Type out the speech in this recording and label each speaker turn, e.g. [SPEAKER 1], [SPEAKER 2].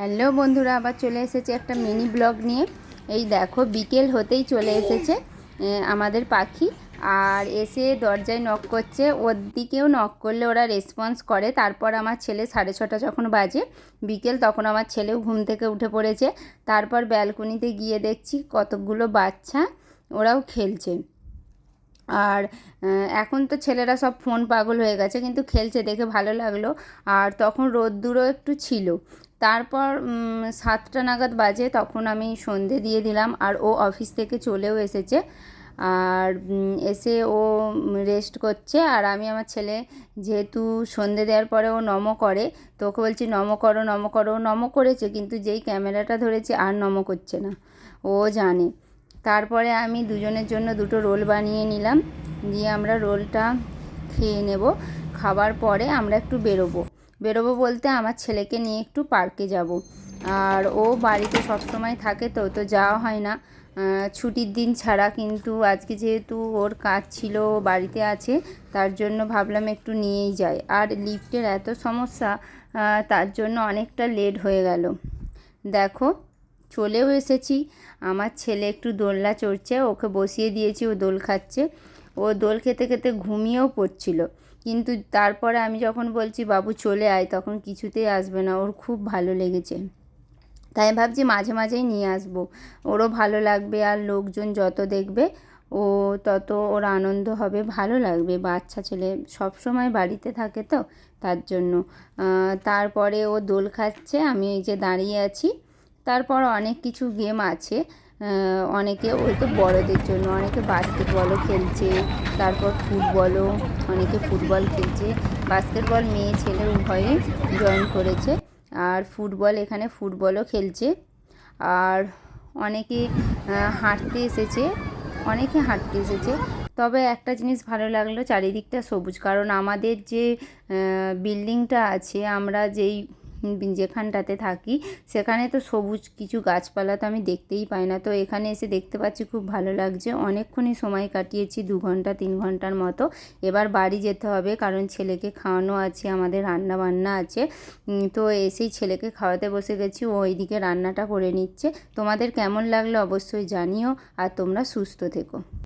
[SPEAKER 1] Hello বন্ধুরা, আবার চলে এসেছে একটা মিনি ব্লগ নিয়ে। এই দেখো, বিকেল হতেই চলে এসেছে আমাদের পাখি। আর এসে দরজায় নক করছে, ওর দিকেও নক করলে ওরা রেসপন্স করে। তারপর আমার ছেলে সাড়ে ছটা যখন বাজে, বিকেল তখন আমার ছেলেও ঘুম থেকে উঠে পড়েছে। তারপর ব্যালকনিতে গিয়ে দেখছি কতগুলো বাচ্চা, ওরাও খেলছে। আর এখন তো ছেলেরা সব ফোন পাগল হয়ে গেছে, কিন্তু খেলছে, দেখে ভালো লাগল। আর তখন রোদ্দুরও একটু ছিল। তারপর সাতটা নাগাদ বাজে তখন আমি সন্ধে দিয়ে দিলাম আর ও অফিস থেকে চলেও এসেছে। আর এসে ও রেস্ট করছে আর আমি আমার ছেলে যেহেতু সন্ধে দেওয়ার পরে ও নম করে, তো ওকে বলছি নম করো নম করো। নম করেছে কিন্তু যেই ক্যামেরাটা ধরেছে আর নম করছে না। ও জানে। তারপরে আমি দুজনের জন্য দুটো রোল বানিয়ে নিলাম। দিয়ে আমরা রোলটা খেয়ে নেব। খাবার পরে আমরা একটু বেরোবো। বেরোবো বলতে আমার ছেলেকে নিয়ে একটু পার্কে যাব। আর ও বাড়িতে সবসময় থাকে তো তো যাওয়া হয় না। ছুটির দিন ছাড়া কিন্তু আজকে যেহেতু ওর কাজ ছিল বাড়িতে আছে, তার জন্য ভাবলাম একটু নিয়েই যাই। আর লিফটের এত সমস্যা তার জন্য অনেকটা লেট হয়ে গেল। দেখো, চলেও এসেছি। আমার ছেলে একটু দোলনা চড়ছে, ওকে বসিয়ে দিয়েছি, ও দোল খাচ্ছে। ও দোল খেতে খেতে ঘুমিয়েও পড়ছিল। কিন্তু তারপরে আমি যখন বলছি, বাবু, চলে আয়, তখন কিছুতেই আসবে না। ওর খুব ভালো লেগেছে। তাই ভাবছি মাঝে মাঝেই নিয়ে আসব। ওরও ভালো লাগবে আর লোকজন যত দেখবে, ও তত ওর আনন্দ হবে, ভালো লাগবে। বাচ্চা ছেলে সব সময় বাড়িতে থাকে তো, তার জন্য। তারপরে ও দোল খাচ্ছে, আমি এই যে দাঁড়িয়ে আছি। তারপর অনেক কিছু গেম আছে। অনেকে ওই তো বড়দের জন্য, অনেকে বাস্কেটবলও খেলছে, তারপর ফুটবলও, অনেকে ফুটবল খেলছে। বাস্কেটবল মেয়ে ছেলে উভয়ে জয়েন করেছে, আর ফুটবল, এখানে ফুটবলও খেলছে। আর অনেকে হাঁটতে এসেছে, অনেকে হাঁটতে এসেছে। তবে একটা জিনিস ভালো লাগল, চারিদিকটা সবুজ। কারণ আমাদের যে বিল্ডিংটা আছে, আমরা যেই যেখানটাতে থাকি। সেখানে তো সবুজ কিছু গাছপালা তো আমি দেখতেই পাই না। তো এখানে এসে দেখতে পাচ্ছি খুব ভালো লাগছে। অনেকক্ষণই সময় কাটিয়েছি, দু ঘণ্টা, তিন ঘণ্টার মতো। এবার বাড়ি যেতে হবে, কারণ ছেলেকে খাওয়ানো আছে, আমাদের রান্না বান্না আছে তো এসেই ছেলেকে খাওয়াতে বসে গেছি, ও ওইদিকে রান্নাটা করে নিচ্ছে। তোমাদের কেমন লাগল অবশ্যই জানিও, আর তোমরা সুস্থ থেকো।